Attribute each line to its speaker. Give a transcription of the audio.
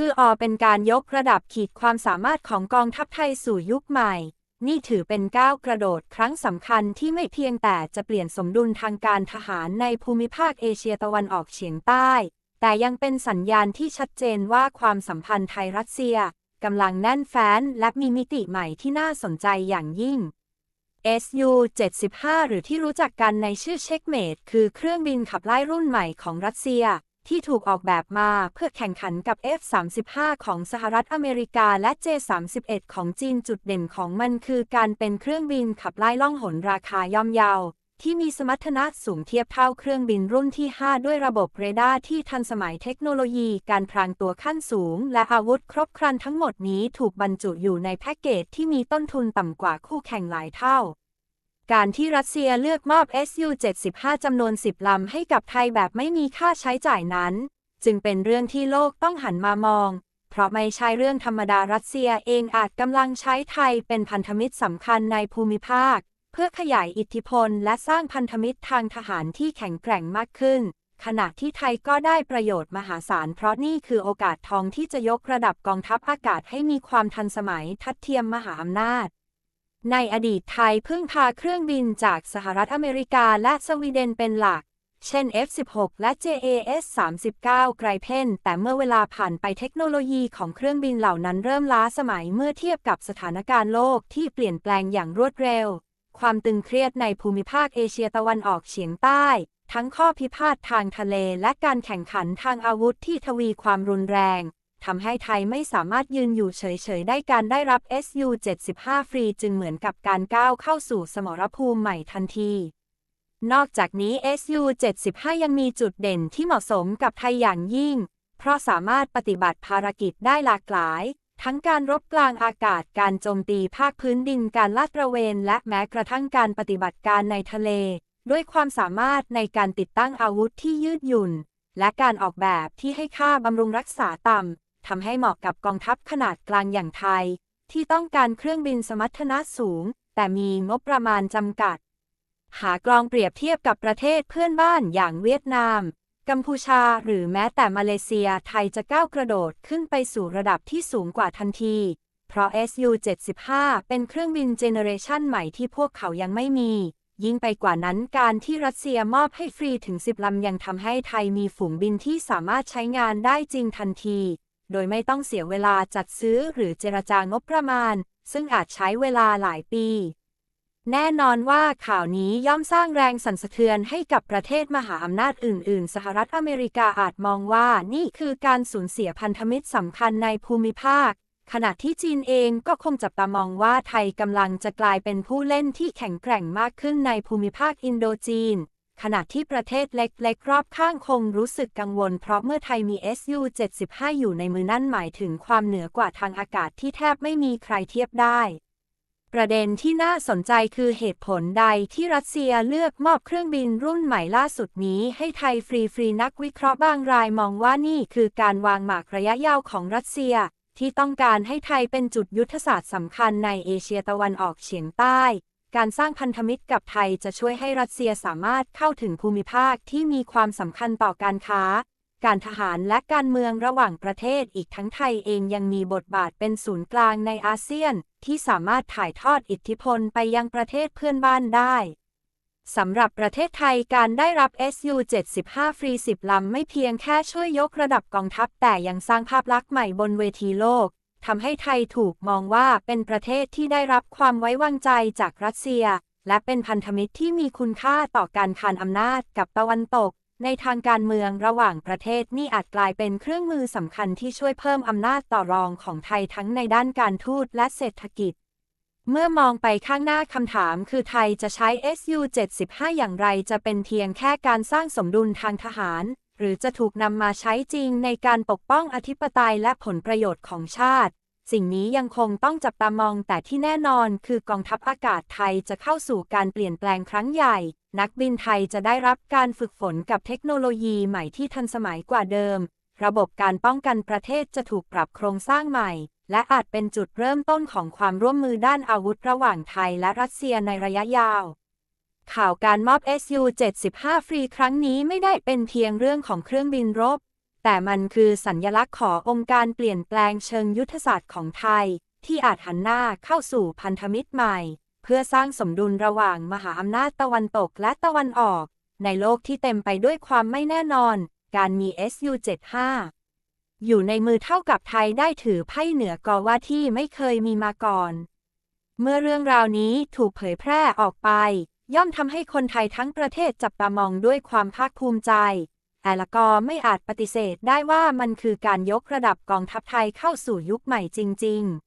Speaker 1: คืออเป็นการยกระดับขีดความสามารถของกองทัพไทยสู่ยุคใหม่ นี่ถือเป็นก้าวกระโดดครั้งสำคัญที่ไม่เพียงแต่จะเปลี่ยนสมดุลทางการทหารในภูมิภาคเอเชียตะวันออกเฉียงใต้ แต่ยังเป็นสัญญาณที่ชัดเจนว่าความสัมพันธ์ไทยรัสเซียกำลังแน่นแฟ้นและมีมิติใหม่ที่น่าสนใจอย่างยิ่ง Su-75 หรือที่รู้จักกันในชื่อเช็คเมดคือเครื่องบินขับไล่รุ่นใหม่ของรัสเซีย ที่ถูกออกแบบมาเพื่อแข่งขันกับ F-35 ของสหรัฐอเมริกาและ J-31 ของจีนจุดเด่นของมันคือการเป็นเครื่องบินขับไล่ล่องหนราคาย่อมเยาที่มีสมรรถนะสูงเทียบเท่าเครื่องบินรุ่นที่ 5 ด้วยระบบเรดาร์ที่ทันสมัยเทคโนโลยีการพรางตัวขั้นสูง และอาวุธครบครันทั้งหมดนี้ถูกบรรจุอยู่ในแพ็กเกจที่มีต้นทุนต่ำกว่าคู่แข่งหลายเท่า การที่รัสเซียเลือกมอบ Su-75 จำนวน 10 ลำให้กับไทยแบบไม่มีค่าใช้จ่ายนั้น จึงเป็นเรื่องที่โลกต้องหันมามอง เพราะไม่ใช่เรื่องธรรมดารัสเซียเองอาจกำลังใช้ไทยเป็นพันธมิตรสำคัญในภูมิภาค เพื่อขยายอิทธิพลและสร้างพันธมิตรทางทหารที่แข็งแกร่งมากขึ้น ขณะที่ไทยก็ได้ประโยชน์มหาศาลเพราะนี่คือโอกาสทองที่จะยกระดับกองทัพอากาศให้มีความทันสมัยทัดเทียมมหาอำนาจ ในอดีตไทยพึ่งพาเครื่องบินจากสหรัฐอเมริกาและสวีเดนเป็นหลัก เช่น F-16 และ JAS 39 ไกรเพนแต่เมื่อเวลาผ่านไปเทคโนโลยีของเครื่องบินเหล่านั้นเริ่มล้าสมัยเมื่อเทียบกับสถานการณ์โลกที่เปลี่ยนแปลงอย่างรวดเร็ว ความตึงเครียดในภูมิภาคเอเชียตะวันออกเฉียงใต้ ทั้งข้อพิพาททางทะเลและการแข่งขันทางอาวุธที่ทวีความรุนแรง ทำให้ไทยไม่สามารถยืนอยู่เฉยๆ ได้การได้รับ Su-75 ฟรีจึงเหมือนกับการก้าวเข้าสู่สมรภูมิใหม่ทันที นอกจากนี้ Su-75 ยังมีจุดเด่นที่เหมาะสมกับไทยอย่างยิ่ง เพราะสามารถปฏิบัติภารกิจได้หลากหลาย ทั้งการรบกลางอากาศการโจมตีภาคพื้นดินการลาดตระเวน และแม้กระทั่งการปฏิบัติการในทะเล ด้วยความสามารถในการติดตั้งอาวุธที่ยืดหยุ่นและการออกแบบที่ให้ค่าบำรุงรักษาต่ำ ทำให้เหมาะกับกองทัพขนาดกลางอย่างไทย ที่ต้องการเครื่องบินสมรรถนะสูง แต่มีงบประมาณจำกัด หากลองเปรียบเทียบกับประเทศเพื่อนบ้านอย่างเวียดนาม กัมพูชาหรือแม้แต่มาเลเซียไทยจะก้าวกระโดดขึ้นไปสู่ระดับที่สูงกว่าทันที เพราะ Su-75 เป็นเครื่องบินเจเนเรชันใหม่ที่พวกเขายังไม่มียิ่งไปกว่านั้นการที่รัสเซียมอบให้ฟรีถึง 10 ลำยังทำให้ไทยมีฝูงบินที่สามารถใช้งานได้จริงทันที โดยไม่ต้องเสียเวลาจัดซื้อหรือเจรจางบประมาณ ซึ่งอาจใช้เวลาหลายปี แน่นอนว่าข่าวนี้ย่อมสร้างแรงสั่นสะเทือนให้กับประเทศมหาอำนาจอื่น ๆ สหรัฐอเมริกาอาจมองว่านี่คือการสูญเสียพันธมิตรสำคัญในภูมิภาค ขณะที่จีนเองก็คงจับตามองว่าไทยกำลังจะกลายเป็นผู้เล่นที่แข็งแกร่งมากขึ้นในภูมิภาคอินโดจีน ขณะที่ประเทศเล็กๆ รอบข้างคงรู้สึกกังวล เพราะเมื่อไทยมี Su-75 อยู่ในมือนั่นหมายถึงความเหนือกว่าทางอากาศที่แทบไม่มีใครเทียบได้ ประเด็นที่น่าสนใจคือเหตุผลใดที่รัสเซียเลือกมอบเครื่องบินรุ่นใหม่ล่าสุดนี้ ให้ไทยฟรีๆนักวิเคราะห์บางรายมองว่านี่คือการวางหมากระยะยาวของรัสเซีย ที่ต้องการให้ไทยเป็นจุดยุทธศาสตร์สำคัญในเอเชียตะวันออกเฉียงใต้ การสร้างพันธมิตรกับไทยจะช่วยให้รัสเซียสามารถเข้าถึงภูมิภาคที่มีความสำคัญต่อการค้า การทหารและการเมืองระหว่างประเทศอีกทั้งไทยเองยังมีบทบาทเป็นศูนย์กลางในอาเซียน ที่สามารถถ่ายทอดอิทธิพลไปยังประเทศเพื่อนบ้านได้สำหรับประเทศไทยการได้รับ Su-75 ฟรี 10 ลำไม่เพียงแค่ช่วยยกระดับกองทัพแต่ยังสร้างภาพลักษณ์ใหม่บนเวทีโลก ทำให้ไทยถูกมองว่าเป็นประเทศที่ได้รับความไว้วางใจจากรัสเซีย และเป็นพันธมิตรที่มีคุณค่าต่อการคานอำนาจกับตะวันตก ในทางการเมืองระหว่างประเทศนี่อาจกลายเป็นเครื่องมือสำคัญที่ช่วยเพิ่มอำนาจต่อรองของไทยทั้งในด้านการทูตและเศรษฐกิจเมื่อมองไปข้างหน้าคำถามคือไทยจะใช้ Su-75 อย่างไรจะเป็นเพียงแค่การสร้างสมดุลทางทหาร หรือจะถูกนำมาใช้จริงในการปกป้องอธิปไตยและผลประโยชน์ของชาติ สิ่งนี้ยังคงต้องจับตามองแต่ที่แน่นอนคือกองทัพอากาศไทยจะเข้าสู่การเปลี่ยนแปลงครั้งใหญ่ นักบินไทยจะได้รับการฝึกฝนกับเทคโนโลยีใหม่ที่ทันสมัยกว่าเดิม ระบบการป้องกันประเทศจะถูกปรับโครงสร้างใหม่ และอาจเป็นจุดเริ่มต้นของความร่วมมือด้านอาวุธระหว่างไทยและรัสเซียในระยะยาว ข่าวการมอบ Su-75 ฟรีครั้งนี้ไม่ได้เป็นเพียงเรื่องของเครื่องบินรบ แต่มันคือสัญญลักษณ์ขององค์การเปลี่ยนแปลงเชิงยุทธศาสตร์ของไทย ที่อาจหันหน้าเข้าสู่พันธมิตรใหม่ เพื่อสร้างสมดุลระหว่างมหาอำนาจตะวันตกและตะวันออก ในโลกที่เต็มไปด้วยความไม่แน่นอน การมี SU-75 อยู่ในมือเท่ากับไทยได้ถือไพ่เหนือกอว่าที่ไม่เคยมีมาก่อน เมื่อเรื่องราวนี้ถูกเผยแพร่ออกไป ย่อมทำให้คนไทยทั้งประเทศจับตามองด้วยความภาคภูมิใจ แต่ละกอไม่อาจปฏิเสธได้ว่ามันคือการยกระดับกองทัพไทยเข้าสู่ยุคใหม่จริง ๆ